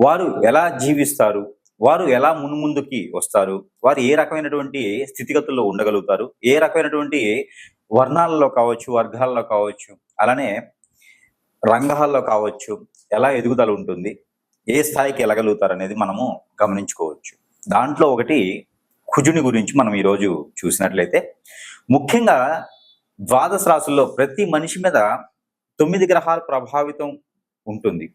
వారు ఎలా జీవిస్తారు? వారు ఎలా మున్ముందుకి వస్తారు? వారు ఏ రకమైనటువంటి స్థితిగతుల్లో ఉండగలుగుతారు? ఏ రకమైనటువంటి వర్ణాలలో కావచ్చు వర్గాల్లో కావచ్చు అలానే రంగాల్లో కావచ్చు ఎలా ఎదుగుదల ఉంటుంది? ఏ స్థాయికి ఎలగలుగుతారు అనేది మనము గమనించుకోవచ్చు. దాంట్లో ఒకటి కుజుని గురించి మనం ఈరోజు చూసినట్లయితే ముఖ్యంగా ద్వాదశ రాశుల్లో ప్రతి మనిషి మీద తొమ్మిది గ్రహాలు ప్రభావితం ఉంటుంది.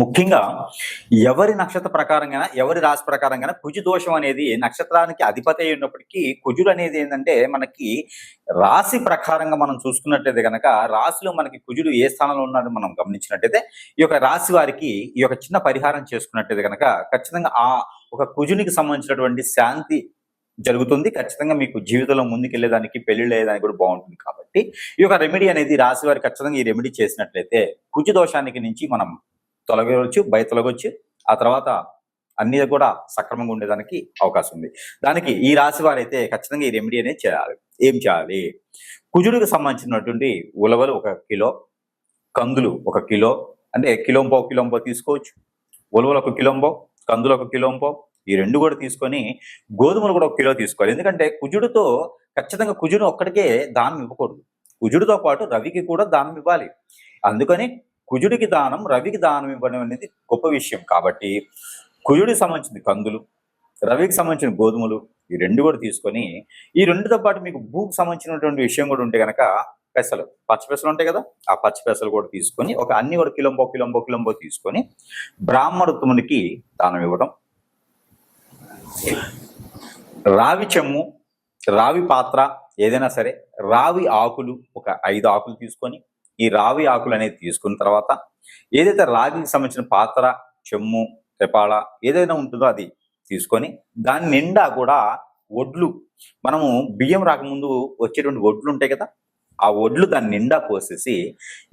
ముఖ్యంగా ఎవరి నక్షత్ర ప్రకారంగా ఎవరి రాశి ప్రకారంగా కుజు దోషం అనేది నక్షత్రానికి అధిపతి అయినప్పటికీ కుజుడు అనేది ఏంటంటే మనకి రాశి ప్రకారంగా మనం చూసుకున్నట్లయితే కనుక రాశిలో మనకి కుజుడు ఏ స్థానంలో ఉన్నాడో మనం గమనించినట్టయితే ఈ యొక్క రాశి వారికి ఈ యొక్క చిన్న పరిహారం చేసుకున్నట్టయితే కనుక ఖచ్చితంగా ఆ ఒక కుజునికి సంబంధించినటువంటి శాంతి జరుగుతుంది. ఖచ్చితంగా మీకు జీవితంలో ముందుకెళ్ళేదానికి పెళ్ళిళ్ళు అయ్యేదానికి కూడా బాగుంటుంది. కాబట్టి ఈ యొక్క రెమెడీ అనేది రాశి వారికి ఖచ్చితంగా ఈ రెమెడీ చేసినట్లయితే కుజు దోషానికి నుంచి మనం తొలగవచ్చు బయ తొలగొచ్చు. ఆ తర్వాత అన్ని కూడా సక్రమంగా ఉండేదానికి అవకాశం ఉంది. దానికి ఈ రాశి వారైతే ఖచ్చితంగా ఈ రెమెడీ అనేది చేయాలి. ఏం చేయాలి? కుజుడికి సంబంధించినటువంటి ఉలవలు ఒక కిలో కందులు ఒక కిలో అంటే కిలోంపో కిలోంపో తీసుకోవచ్చు. ఉలవలు ఒక కిలోంపో కందులు ఒక కిలోంపో ఈ రెండు కూడా తీసుకొని గోధుమలు కూడా ఒక కిలో తీసుకోవాలి. ఎందుకంటే కుజుడితో ఖచ్చితంగా కుజుడు ఒక్కడికే దానం ఇవ్వకూడదు. కుజుడితో పాటు రవికి కూడా దానం ఇవ్వాలి. అందుకని కుజుడికి దానం రవికి దానం ఇవ్వడం అనేది గొప్ప విషయం. కాబట్టి కుజుడికి సంబంధించిన కందులు రవికి సంబంధించిన గోధుమలు ఈ రెండు కూడా తీసుకొని ఈ రెండుతో పాటు మీకు భూకి సంబంధించినటువంటి విషయం కూడా ఉంటే కనుక పెసలు పచ్చ పెసలు ఉంటాయి కదా ఆ పచ్చి పెసలు కూడా తీసుకొని ఒక అన్ని కూడా కిలంబో కిలంబో కిలంబో తీసుకొని బ్రాహ్మణత్వమునికి దానం ఇవ్వడం. రావి చెమ్ము రావి పాత్ర ఏదైనా సరే రావి ఆకులు ఒక ఐదు ఆకులు తీసుకొని ఈ రావి ఆకులు అనేది తీసుకున్న తర్వాత ఏదైతే రాగికి సంబంధించిన పాత్ర చెమ్ము తెపాళ ఏదైనా ఉంటుందో అది తీసుకొని దాని నిండా కూడా ఒడ్లు మనము బియ్యం రాకముందు వచ్చేటువంటి ఒడ్లు ఉంటాయి కదా ఆ ఒడ్లు దాని నిండా పోసేసి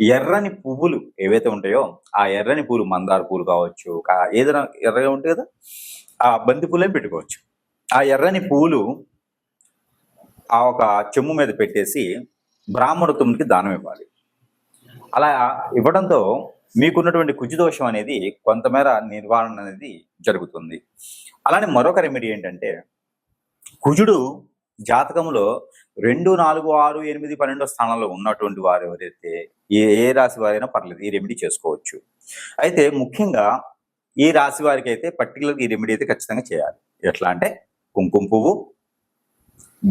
ఎర్రని పువ్వులు ఏవైతే ఉంటాయో ఆ ఎర్రని పూలు మందార పూలు కావచ్చు ఏదైనా ఎర్రగా ఉంటాయి కదా ఆ బంతి పూలే పెట్టుకోవచ్చు. ఆ ఎర్రని పూలు ఆ ఒక చెమ్ము మీద పెట్టేసి బ్రాహ్మణత్వంకి దానం ఇవ్వాలి. అలా ఇవ్వడంతో మీకున్నటువంటి కుజుదోషం అనేది కొంతమేర నిర్వహణ అనేది జరుగుతుంది. అలానే మరొక రెమెడీ ఏంటంటే కుజుడు జాతకంలో రెండు నాలుగు ఆరు ఎనిమిది పన్నెండో స్థానంలో ఉన్నటువంటి వారు ఎవరైతే ఏ ఏ రాశి వారైనా పర్లేదు ఈ రెమెడీ చేసుకోవచ్చు. అయితే ముఖ్యంగా ఈ రాశి వారికి అయితే పర్టికులర్ ఈ రెమెడీ అయితే ఖచ్చితంగా చేయాలి. ఎట్లా అంటే కుంకుమ పువ్వు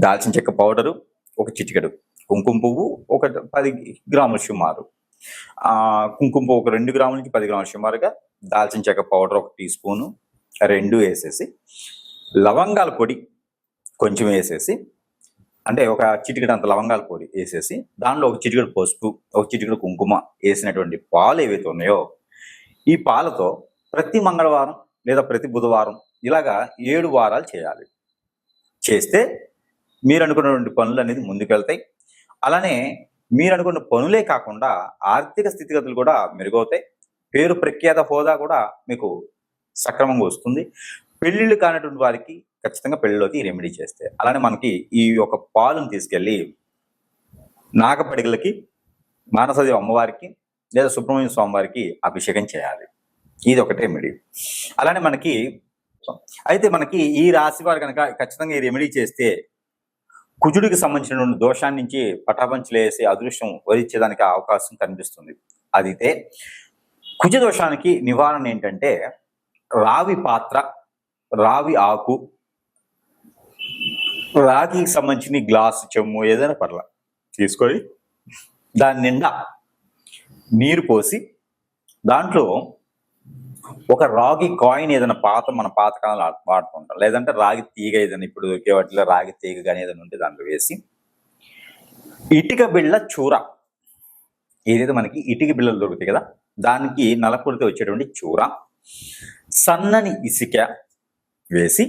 దాల్చిన చెక్క పౌడరు ఒక చిటికెడు. కుంకుమ పువ్వు ఒక పది గ్రాముల సుమారు. కుంకుమ ఒక రెండు గ్రాముల నుంచి పది గ్రాముల సుమారుగా దాల్చిన చెక్క పౌడర్ ఒక టీ స్పూను రెండు వేసేసి లవంగాల పొడి కొంచెం వేసేసి అంటే ఒక చిటికెడు అంత లవంగాల పొడి వేసేసి దానిలో ఒక చిటికెడు పసుపు ఒక చిటికెడు కుంకుమ వేసినటువంటి పాలు ఏవైతే ఉన్నాయో ఈ పాలతో ప్రతి మంగళవారం లేదా ప్రతి బుధవారం ఇలాగా ఏడు వారాలు చేయాలి. చేస్తే మీరు అనుకున్నటువంటి పనులు అనేది ముందుకెళ్తాయి. అలానే మీరు అనుకున్న పనులే కాకుండా ఆర్థిక స్థితిగతులు కూడా మెరుగవుతాయి. పేరు ప్రఖ్యాత హోదా కూడా మీకు సక్రమంగా వస్తుంది. పెళ్ళిళ్ళు కానటువంటి వారికి ఖచ్చితంగా పెళ్ళిలోకి రెమెడీ చేస్తే. అలానే మనకి ఈ యొక్క పాలను తీసుకెళ్ళి నాగపడిగలకి మానసదేవి అమ్మవారికి లేదా సుబ్రహ్మణ్య స్వామివారికి అభిషేకం చేయాలి. ఇది ఒకటి రెమెడీ అలానే మనకి అయితే మనకి ఈ రాశి వారు కనుక ఖచ్చితంగా ఈ రెమెడీ చేస్తే కుజుడికి సంబంధించినటువంటి దోషాన్ని నుంచి పటాపంచలేసి అదృష్టం వరించేదానికి అవకాశం కనిపిస్తుంది. అదితే కుజ దోషానికి నివారణ ఏంటంటే రావి పాత్ర రావి ఆకు రాగికి సంబంధించిన గ్లాస్ చెమ్ము ఏదైనా పర్ల తీసుకొని దాని నిండా నీరు పోసి దాంట్లో ఒక రాగి కాయిన్ ఏదైనా పాత మన పాత కాలంలో వాడుతుంటాం. లేదంటే రాగి తీగ ఏదైనా ఇప్పుడు దొరికే వాటిలో రాగి తీగ కానీ ఏదైనా ఉంటే దాంట్లో వేసి ఇటుక బిళ్ళ చూర. ఏదైతే మనకి ఇటుక బిళ్ళలు దొరుకుతాయి కదా దానికి నలపొడితే వచ్చేటువంటి చూర సన్నని ఇసుక వేసి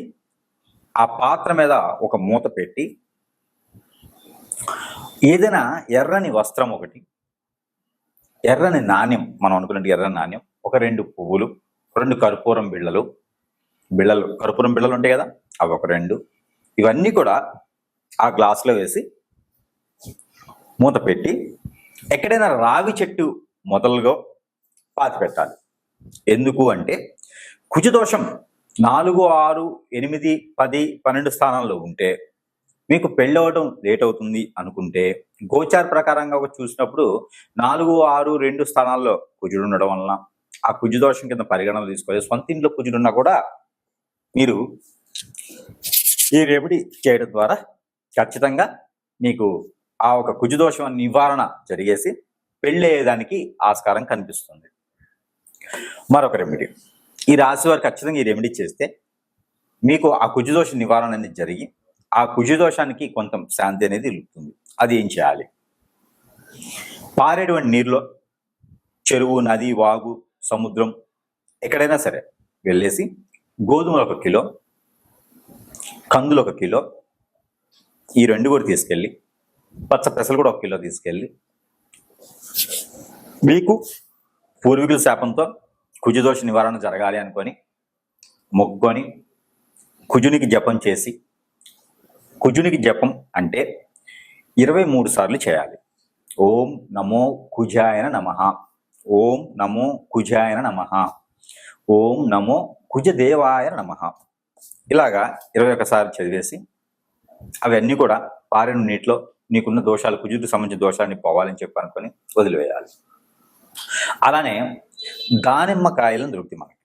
ఆ పాత్ర మీద ఒక మూత పెట్టి ఏదైనా ఎర్రని వస్త్రం ఒకటి ఎర్రని నాణ్యం మనం అనుకున్నట్టు ఎర్రని నాణ్యం ఒక రెండు పువ్వులు రెండు కర్పూరం బిళ్ళలు. బిళ్ళలు కర్పూరం బిళ్ళలు ఉంటాయి కదా? అవి ఒక రెండు. ఇవన్నీ కూడా ఆ గ్లాసులో వేసి మూత పెట్టి ఎక్కడైనా రావి చెట్టు మొదలుగా పాతి పెట్టాలి. ఎందుకు అంటే కుజదోషం నాలుగు ఆరు ఎనిమిది పది పన్నెండు స్థానాల్లో ఉంటే మీకు పెళ్ళవడం లేట్ అవుతుంది అనుకుంటే గోచార్ ప్రకారంగా ఒక చూసినప్పుడు నాలుగు ఆరు రెండు స్థానాల్లో కుజుడు ఉండడం వలన ఆ కుజు దోషం కింద పరిగణన తీసుకోవాలి. సొంత ఇంట్లో కుజుడున్నా కూడా మీరు ఈ రెమెడీ చేయడం ద్వారా ఖచ్చితంగా మీకు ఆ ఒక కుజు దోషం నివారణ జరిగేసి పెళ్ళయ్యేదానికి ఆస్కారం కనిపిస్తుంది. మరొక రెమెడీ. ఈ రాశి వారు ఖచ్చితంగా ఈ రెమెడీ చేస్తే మీకు ఆ కుజుదోష నివారణ అనేది జరిగి ఆ కుజుదోషానికి కొంత శాంతి అనేది ఇలుపుతుంది అది ఏం చేయాలి? పారేటువంటి నీరులో చెరువు నది వాగు సముద్రం ఎక్కడైనా సరే వెళ్ళేసి గోధుమలు ఒక కిలో కందులు ఒక కిలో ఈ రెండు కూడా తీసుకెళ్ళి పచ్చ పెసలు కూడా ఒక కిలో తీసుకెళ్ళి మీకు పూర్వీకుల శాపంతో కుజదోష నివారణ జరగాలి అనుకొని మొక్కుకొని కుజునికి జపం చేసి కుజునికి జపం అంటే ఇరవై మూడు సార్లు చేయాలి. ఓం నమో కుజాయన నమ. ఓం నమో కుజాయన నమ. ఓం నమో కుజదేవాయ నమ. ఇలాగా ఇరవై ఒకసారి చదివేసి అవన్నీ కూడా పారిన నీటిలో నీకున్న దోషాలు కుజుడికి సంబంధించిన దోషాన్ని పోవాలని చెప్పి అనుకొని వదిలివేయాలి. అలానే దానిమ్మ కాయలను దొరుకుతాయి మనకి.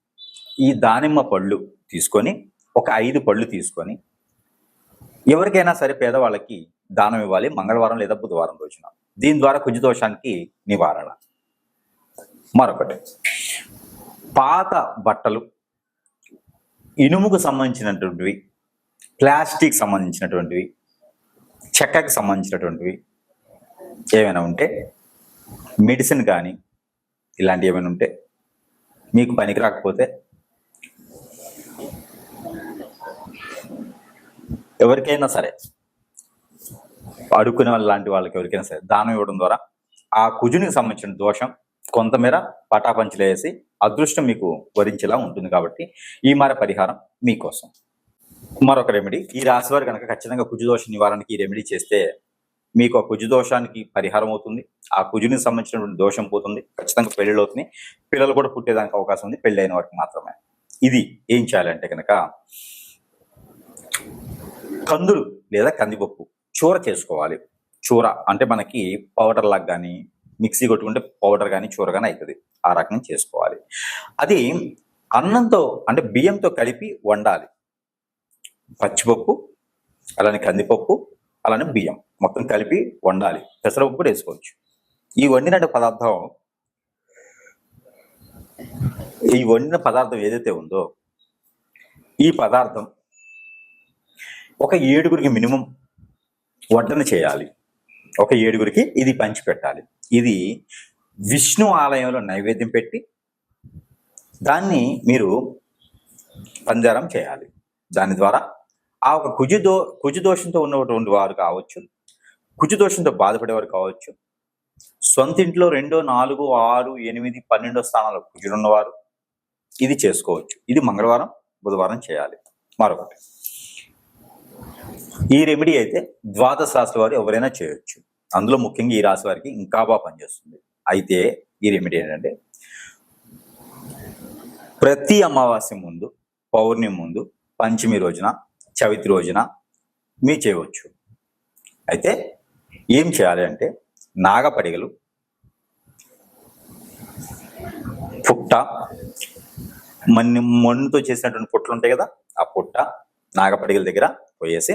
ఈ దానిమ్మ పళ్ళు తీసుకొని ఒక ఐదు పళ్ళు తీసుకొని ఎవరికైనా సరే పేదవాళ్ళకి దానం ఇవ్వాలి మంగళవారం లేదా బుధవారం రోజున. దీని ద్వారా కుజ దోషానికి నివారణ. మరొకటి. పాత బట్టలు ఇనుముకు సంబంధించినటువంటివి ప్లాస్టిక్ సంబంధించినటువంటివి చెక్కకి సంబంధించినటువంటివి ఏమైనా ఉంటే మెడిసిన్ కానీ ఇలాంటివి ఏమైనా ఉంటే మీకు పనికి రాకపోతే ఎవరికైనా సరే అడుక్కునే వాళ్ళ లాంటి వాళ్ళకి ఎవరికైనా సరే దానం ఇవ్వడం ద్వారా ఆ కుజునికి సంబంధించిన దోషం కొంతమేర పటాపంచలేసి అదృష్టం మీకు వరించేలా ఉంటుంది కాబట్టి ఈ మర పరిహారం మీకోసం మరొక రెమెడీ ఈ రాశి వారు కనుక ఖచ్చితంగా కుజుదోష నివారణకి ఈ రెమెడీ చేస్తే మీకు ఆ కుజుదోషానికి పరిహారం అవుతుంది. ఆ కుజునికి సంబంధించినటువంటి దోషం పోతుంది. ఖచ్చితంగా పెళ్ళిళ్ళు అవుతుంది పిల్లలు కూడా పుట్టేదానికి అవకాశం ఉంది. పెళ్ళి అయిన వారికి మాత్రమే. ఇది ఏం చేయాలంటే కనుక కందులు లేదా కందిపప్పు. చూర చేసుకోవాలి. చూర అంటే మనకి పౌడర్ లాగా కానీ మిక్సీ కొట్టుకుంటే పౌడర్ కానీ చూర కానీ అవుతుంది ఆ రకంగా చేసుకోవాలి. అది అన్నంతో అంటే బియ్యంతో కలిపి వండాలి. పచ్చిపప్పు అలానే కందిపప్పు అలానే బియ్యం మొత్తం కలిపి వండాలి. పెసరపప్పు కూడా వేసుకోవచ్చు. ఈ వండిన పదార్థం ఈ వండిన పదార్థం ఏదైతే ఉందో ఈ పదార్థం ఒక ఏడుగురికి మినిమం వడ్డన చేయాలి. ఒక ఏడుగురికి ఇది పంచి పెట్టాలి ఇది విష్ణు ఆలయంలో నైవేద్యం పెట్టి దాన్ని మీరు పంజారం చేయాలి. దాని ద్వారా ఆ ఒక కుజుదో కుజుదోషంతో కుజు దోషంతో ఉన్నటువంటి వారు కావచ్చు కుజు దోషంతో బాధపడేవారు కావచ్చు సొంత ఇంట్లో రెండో నాలుగు ఆరు ఎనిమిది పన్నెండో స్థానాల్లో కుజులున్నవారు ఇది చేసుకోవచ్చు. ఇది మంగళవారం బుధవారం చేయాలి. మరొకటి. ఈ రెమెడీ అయితే ద్వాదశ రాశి వారు ఎవరైనా చేయొచ్చు. అందులో ముఖ్యంగా ఈ రాశి వారికి ఇంకా బాగా పనిచేస్తుంది. అయితే ఈ రెమెడీ ఏంటంటే ప్రతి అమావాస్య ముందు పౌర్ణమి ముందు పంచమి రోజున చవితి రోజున మీ చేయవచ్చు. అయితే ఏం చేయాలి అంటే నాగపడిగలు పుట్ట మన్ని మన్నుతో చేసినటువంటి పుట్టలు ఉంటాయి కదా ఆ పుట్ట నాగపడిగల దగ్గర పోయేసి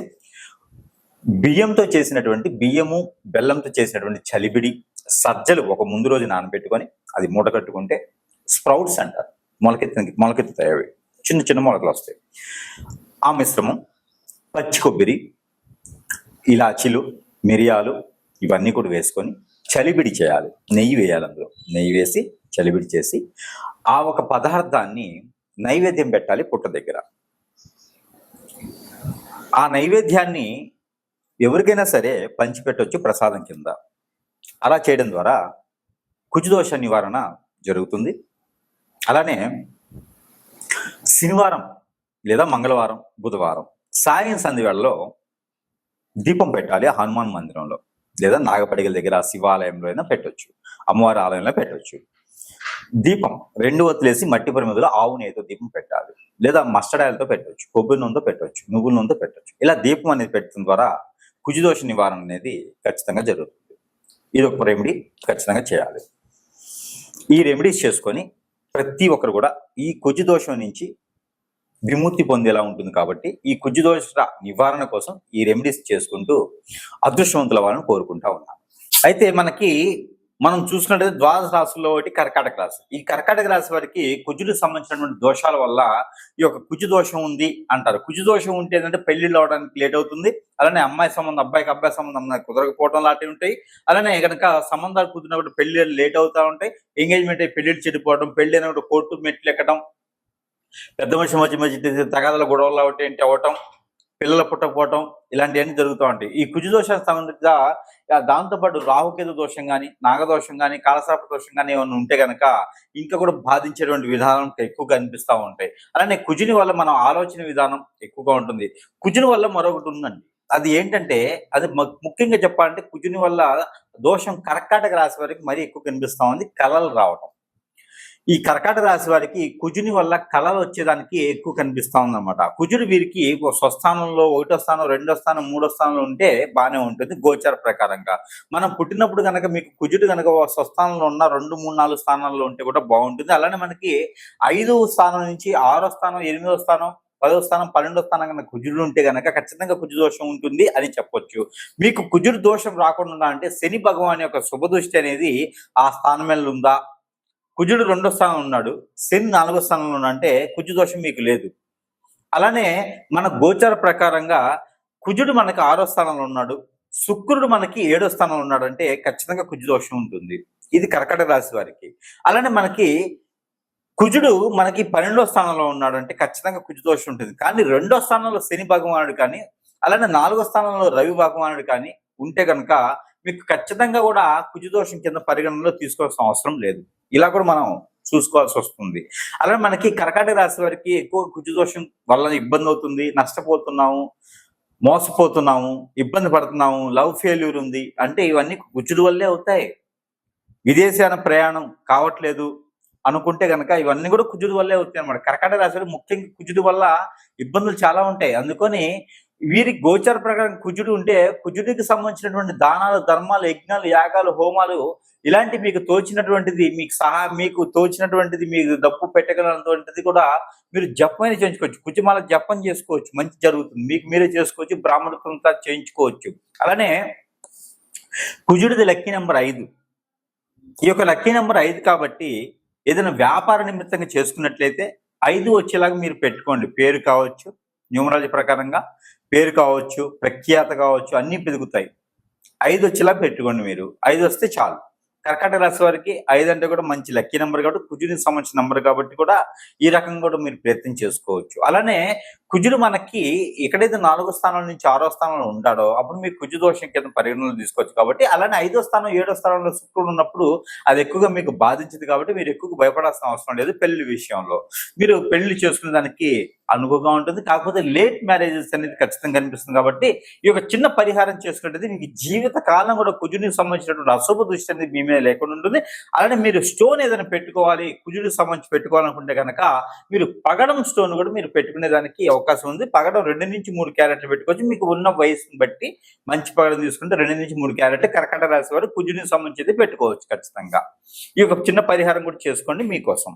బియ్యంతో చేసినటువంటి బియ్యము బెల్లంతో చేసినటువంటి చలిబిడి సజ్జలు ఒక ముందు రోజు నానబెట్టుకొని అది మూట కట్టుకుంటే స్ప్రౌట్స్ అంటారు. మొలకెత్తిన మొలకెత్తుతాయి అవి. చిన్న చిన్న మొలకలు వస్తాయి. ఆ మిశ్రమం పచ్చి కొబ్బరి ఇలాచీలు మిరియాలు ఇవన్నీ కూడా వేసుకొని చలిబిడి చేయాలి. నెయ్యి వేయాలి అందులో. నెయ్యి వేసి చలిబిడి చేసి ఆ ఒక పదార్థాన్ని నైవేద్యం పెట్టాలి పుట్ట దగ్గర. ఆ నైవేద్యాన్ని ఎవరికైనా సరే పంచిపెట్టవచ్చు ప్రసాదం కింద. అలా చేయడం ద్వారా కుజదోష నివారణ జరుగుతుంది. అలానే శనివారం లేదా మంగళవారం బుధవారం సాయం సంధి వేళలో దీపం పెట్టాలి ఆ హనుమాన్ మందిరంలో లేదా నాగపడిగల దగ్గర శివాలయంలో అయినా పెట్టవచ్చు అమ్మవారి ఆలయంలో పెట్టవచ్చు దీపం రెండు వత్తులేసి మట్టి పరిమితిలో ఆవు నెయ్యితో దీపం పెట్టాలి. లేదా మస్టర్డ్ ఆయిల్తో పెట్టవచ్చు కొబ్బరి నూనెతో పెట్టవచ్చు నువ్వుల నూనెతో పెట్టవచ్చు ఇలా దీపం అనేది పెట్టడం ద్వారా కుజిదోష నివారణ అనేది ఖచ్చితంగా జరుగుతుంది. ఇది ఒక రెమెడీ ఖచ్చితంగా చేయాలి. ఈ రెమెడీస్ చేసుకొని ప్రతి ఒక్కరు కూడా ఈ కుజిదోషం నుంచి విముక్తి పొందేలా ఉంటుంది కాబట్టి ఈ కుజిదోష నివారణ కోసం ఈ రెమెడీస్ చేసుకుంటూ అదృష్టవంతుల వాళ్ళని కోరుకుంటా ఉన్నాను అయితే మనకి మనం చూసినట్లయితే ద్వాదశ రాశుల్లో ఒకటి కర్కాటక రాశి. ఈ కర్కాటక రాశి వారికి కుజులకు సంబంధించినటువంటి దోషాల వల్ల ఈ యొక్క కుజు దోషం ఉంది అంటారు. కుజు దోషం ఉంటే ఏంటంటే పెళ్ళిళ్ళు అవడానికి లేట్ అవుతుంది. అలానే అమ్మాయి సంబంధం అబ్బాయికి అబ్బాయి సంబంధం అమ్మాయి కుదరకపోవడం లాంటివి ఉంటాయి. అలానే కనుక సంబంధాలు కుదిరినప్పుడు పెళ్ళి లేట్ అవుతా ఉంటాయి. ఎంగేజ్మెంట్ అయ్యి పెళ్ళిళ్ళు చెడిపోవడం పెళ్ళి అయినప్పుడు కోర్టు మెట్లు ఎక్కడం పెద్ద మనిషి మధ్య మధ్య తగాదల గొడవలు ఒకటి ఏంటి అవ్వటం పిల్లలు పుట్టకపోవటం ఇలాంటివన్నీ జరుగుతూ ఉంటాయి. ఈ కుజు దోషం సంబంధించిన దాంతోపాటు రాహుకేతు దోషం కానీ నాగదోషం కానీ కాలసాప దోషం కానీ ఏమైనా ఉంటే గనక ఇంకా కూడా బాధించేటువంటి విధానం ఎక్కువగా కనిపిస్తూ ఉంటాయి. అలానే కుజుని వల్ల మనం ఆలోచన విధానం ఎక్కువగా ఉంటుంది. కుజుని వల్ల మరొకటి ఉందండి. అది ఏంటంటే అది ముఖ్యంగా చెప్పాలంటే కుజుని వల్ల దోషం కర్కాటక రాశి వారికి మరీ ఎక్కువ కనిపిస్తా ఉంది. కళలు రావటం. ఈ కర్కాట రాశి వారికి కుజుని వల్ల కళలు వచ్చేదానికి ఎక్కువ కనిపిస్తా ఉందన్నమాట. కుజుడు వీరికి ఒక స్వస్థానంలో ఒకటో స్థానం రెండో స్థానం మూడో స్థానంలో ఉంటే బాగానే ఉంటుంది గోచర ప్రకారంగా. మనం పుట్టినప్పుడు కనుక మీకు కుజుడు కనుక ఒక స్వస్థానంలో ఉన్న రెండు మూడు నాలుగు స్థానాల్లో ఉంటే కూడా బాగుంటుంది. అలానే మనకి ఐదో స్థానం నుంచి ఆరో స్థానం ఎనిమిదో స్థానం పదో స్థానం పన్నెండో స్థానం కనుక కుజుడు ఉంటే కనుక ఖచ్చితంగా కుజు దోషం ఉంటుంది అని చెప్పొచ్చు. మీకు కుజుడు దోషం రాకుండా అంటే శని భగవాన్ యొక్క శుభదృష్టి అనేది ఆ స్థానం ఉందా? కుజుడు రెండో స్థానంలో ఉన్నాడు. శని నాలుగో స్థానంలో ఉన్నాడు అంటే కుజు దోషం మీకు లేదు. అలానే మన గోచర ప్రకారంగా కుజుడు మనకి ఆరో స్థానంలో ఉన్నాడు. శుక్రుడు మనకి ఏడో స్థానంలో ఉన్నాడు అంటే ఖచ్చితంగా కుజు దోషం ఉంటుంది. ఇది కర్కట రాశి వారికి. అలానే మనకి కుజుడు మనకి పన్నెండో స్థానంలో ఉన్నాడు అంటే ఖచ్చితంగా కుజు దోషం ఉంటుంది. కానీ రెండో స్థానంలో శని భగవానుడు కానీ అలానే నాలుగో స్థానంలో రవి భగవానుడు కానీ ఉంటే కనుక మీకు ఖచ్చితంగా కూడా కుజదోషం కింద పరిగణనలో తీసుకోవాల్సిన అవసరం లేదు. ఇలా కూడా మనం చూసుకోవాల్సి వస్తుంది. అలాగే మనకి కర్కాటక రాశి వారికి ఎక్కువ కుజదోషం వల్ల ఇబ్బంది అవుతుంది నష్టపోతున్నాము మోసపోతున్నాము ఇబ్బంది పడుతున్నాము లవ్ ఫెయిల్యూర్ ఉంది అంటే ఇవన్నీ కుజుడు వల్లే అవుతాయి. విదేశాన ప్రయాణం కావట్లేదు అనుకుంటే కనుక ఇవన్నీ కూడా కుజుడు వల్లే అవుతాయి అన్నమాట. కర్కాటక రాశి ముఖ్యంగా కుజుడు వల్ల ఇబ్బందులు చాలా ఉంటాయి. అందుకని వీరి గోచర ప్రకారం కుజుడు ఉంటే కుజుడికి సంబంధించినటువంటి దానాలు ధర్మాలు యజ్ఞాలు యాగాలు హోమాలు ఇలాంటి మీకు తోచినటువంటిది మీకు సహా మీకు తోచినటువంటిది మీకు దప్పు పెట్టగలటువంటిది కూడా మీరు జపమైన చేయించుకోవచ్చు. కుజమాల జపం చేసుకోవచ్చు. మంచి జరుగుతుంది. మీకు మీరే చేసుకోవచ్చు. బ్రాహ్మణత్వంతో చేయించుకోవచ్చు. అలానే కుజుడిది లక్కీ నెంబర్ ఐదు. ఈ యొక్క లక్కీ నెంబర్ ఐదు కాబట్టి ఏదైనా వ్యాపార నిమిత్తంగా చేసుకున్నట్లయితే ఐదు వచ్చేలాగా మీరు పెట్టుకోండి. పేరు కావచ్చు న్యూమరాలజీ ప్రకారంగా పేరు కావచ్చు ప్రఖ్యాత కావచ్చు అన్నీ పెరుగుతాయి. ఐదు వచ్చేలా పెట్టుకోండి మీరు. ఐదు వస్తే చాలు. కర్కాటక రాశి వారికి ఐదు అంటే కూడా మంచి లక్కీ నెంబర్ కాబట్టి కుజుడికి సంబంధించిన నెంబర్ కాబట్టి కూడా ఈ రకంగా కూడా మీరు ప్రయత్నం చేసుకోవచ్చు. అలానే కుజుడు మనకి ఎక్కడైతే నాలుగో స్థానం నుంచి ఆరో స్థానంలో ఉంటాడో అప్పుడు మీరు కుజు దోషం కింద పరిగణనలు తీసుకోవచ్చు కాబట్టి అలానే ఐదో స్థానం ఏడో స్థానంలో శుక్రుడు ఉన్నప్పుడు అది ఎక్కువగా మీకు బాధించింది కాబట్టి మీరు ఎక్కువగా భయపడాల్సిన అవసరం లేదు పెళ్ళి విషయంలో. మీరు పెళ్ళి చేసుకునే దానికి అనువుగా ఉంటుంది. కాకపోతే లేట్ మ్యారేజెస్ అనేది ఖచ్చితంగా కనిపిస్తుంది కాబట్టి ఈ యొక్క చిన్న పరిహారం చేసుకుంటే మీకు జీవిత కాలం కూడా కుజుడికి సంబంధించినటువంటి అశుభ దృష్టి అనేది మీ మీద లేకుండా ఉంటుంది. అలానే మీరు స్టోన్ ఏదైనా పెట్టుకోవాలి కుజుడికి సంబంధించి పెట్టుకోవాలనుకుంటే కనుక మీరు పగడం స్టోన్ కూడా మీరు పెట్టుకునే దానికి అవకాశం ఉంది. పగడం రెండు నుంచి మూడు క్యారెట్లు పెట్టుకోవచ్చు. మీకు ఉన్న వయసుని బట్టి మంచి పగడం తీసుకుంటే రెండు నుంచి మూడు క్యారెట్లు కర్కట రాశి వారు కుజుడికి సంబంధించి పెట్టుకోవచ్చు ఖచ్చితంగా. ఈ యొక్క చిన్న పరిహారం కూడా చేసుకోండి మీకోసం.